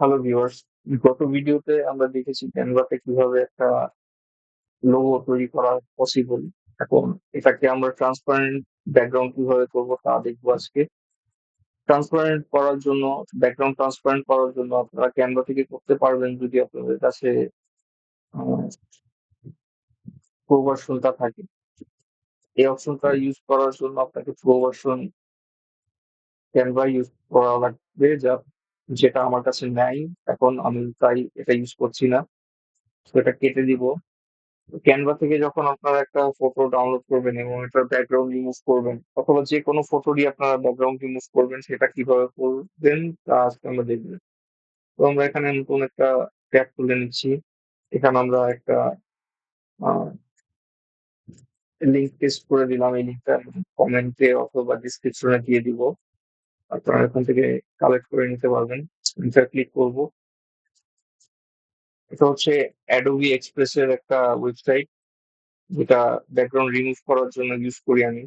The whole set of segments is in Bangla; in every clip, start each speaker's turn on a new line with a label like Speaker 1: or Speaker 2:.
Speaker 1: হ্যালো ভিউয়ার্স গত ভিডিওতে আমরা দেখেছি ক্যানভাতে কীভাবে একটা লোগো তৈরি করা পসিবল এখন এটাকে আমরা ট্রান্সপারেন্ট ব্যাকগ্রাউন্ড কীভাবে করব তা দেখব আজকে। ট্রান্সপারেন্ট করার জন্য ব্যাকগ্রাউন্ড ট্রান্সপারেন্ট করার জন্য আপনারা ক্যানভা থেকে করতে পারবেন যদি আপনাদের কাছে প্রো ভার্সনটা থাকে। এই অপশনটা ইউজ করার জন্য আপনাকে প্রো ভার্সন ক্যানভা ইউজ করা লাগবে যা যেটা আমার কাছে নাই। এখন আমি তাই এটা ইউজ করছি না। তো এটা কেটে দিব। ক্যানভা থেকে যখন আপনারা একটা ফটো ডাউনলোড করবেন এবং এটার ব্যাকগ্রাউন্ড রিমুভ করবেন, অথবা যে কোনো ফটোরই আপনারা ব্যাকগ্রাউন্ড রিমুভ করবেন, সেটা কীভাবে করবেন তা আজকে আমরা দেখব। তো আমরা এখানে নতুন একটা ট্যাগ তুলে নিচ্ছি। এখানে আমরা একটা লিঙ্ক পেস্ট করে দিলাম। এই লিঙ্কটা কমেন্টে অথবা ডিসক্রিপশনে দিয়ে দিব। আপনারা এখান থেকে কালেক্ট করে নিতে পারবেন। এটা ক্লিক করব। এটা হচ্ছে অ্যাডোবি এক্সপ্রেসের একটা ওয়েবসাইট যেটা ব্যাকগ্রাউন্ড রিমুভ করার জন্য ইউজ করি আমি।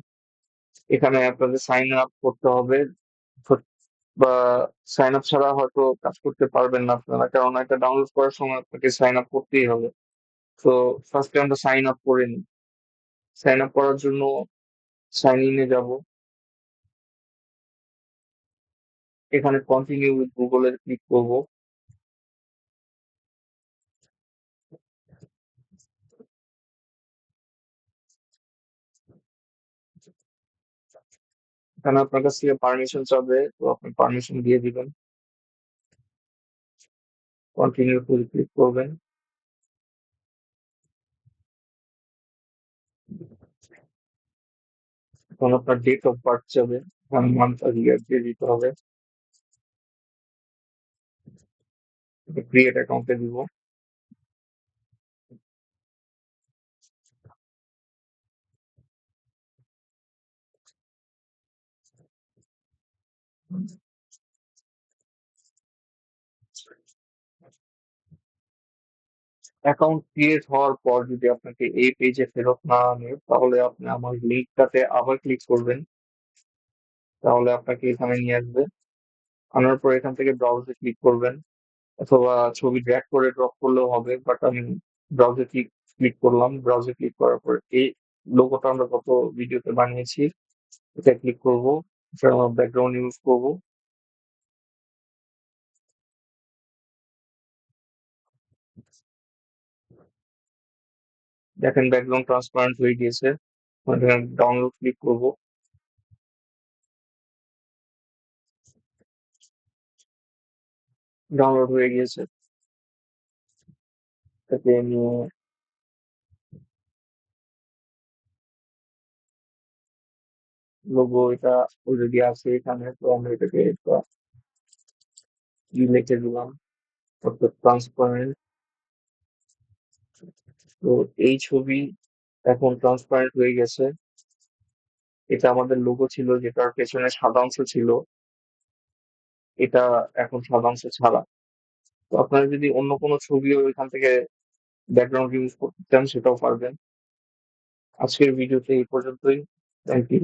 Speaker 1: এখানে আপনাদের সাইন আপ করতে হবে। বা সাইন আপ ছাড়া হয়তো কাজ করতে পারবেন না আপনারা, কারণ এটা ডাউনলোড করার সময় আপনাকে সাইন আপ করতেই হবে। তো ফার্স্টে আমরা সাইন আপ করে নিই। সাইন আপ করার জন্য সাইন ইনে যাব। এখানে কন্টিনিউ উইথ গুগলের ক্লিক করব। এখানে আপনার কাছ থেকে পারমিশন চাবে, তো আপনি পারমিশন দিয়ে দিবেন। কন্টিনিউ করে ক্লিক করবেন। এখন আপনার ডেট অফ বার্থ যাবে মান্থ আর ইয়ার দিয়ে দিতে হবে। ক্রিয়েট অ্যাকাউন্টে দিব। অ্যাকাউন্ট ক্রিয়েট হওয়ার পর যদি আপনাকে এই পেজে ফেরত না আনে, তাহলে আপনি আমার লিঙ্কটাতে আবার ক্লিক করবেন। তাহলে আপনাকে এখানে নিয়ে আসবে। আনার পর এখান থেকে ব্রাউজে ক্লিক করবেন। অথবা ছবি ড্র্যাগ করে ড্রপ করলেও হবে বাট আমি ব্রাউজে ক্লিক ক্লিক করলাম। ব্রাউজে ক্লিক করার পর এই লোগোটা আমরা কত ভিডিওতে বানিয়েছি। এটা ক্লিক করব। ব্যাকগ্রাউন্ড ইউজ করব। দেখেন ব্যাকগ্রাউন্ড ট্রান্সপারেন্ট হয়ে গিয়েছে। ডাউনলোড ক্লিক করব। ডাউনলোড হয়ে গিয়েছে। এটাকে নিয়ে লোগো এটা অলরেডি আছে এখানে, তো আমরা এটাকে একটা লিখে দিলাম। অর্থাৎ ট্রান্সপারেন্ট তো এই ছবি এখন ট্রান্সপারেন্ট হয়ে গেছে। এটা আমাদের লোগো ছিল, যেটার পেছনে সাদা অংশ ছিল। এটা এখন সাধারণ ছাড়া। তো আপনারা যদি অন্য কোনো ছবিও এখান থেকে ব্যাকগ্রাউন্ড ইউজ করতে চান, সেটাও পারবেন। আজকের ভিডিওতে এই পর্যন্তই। Thank you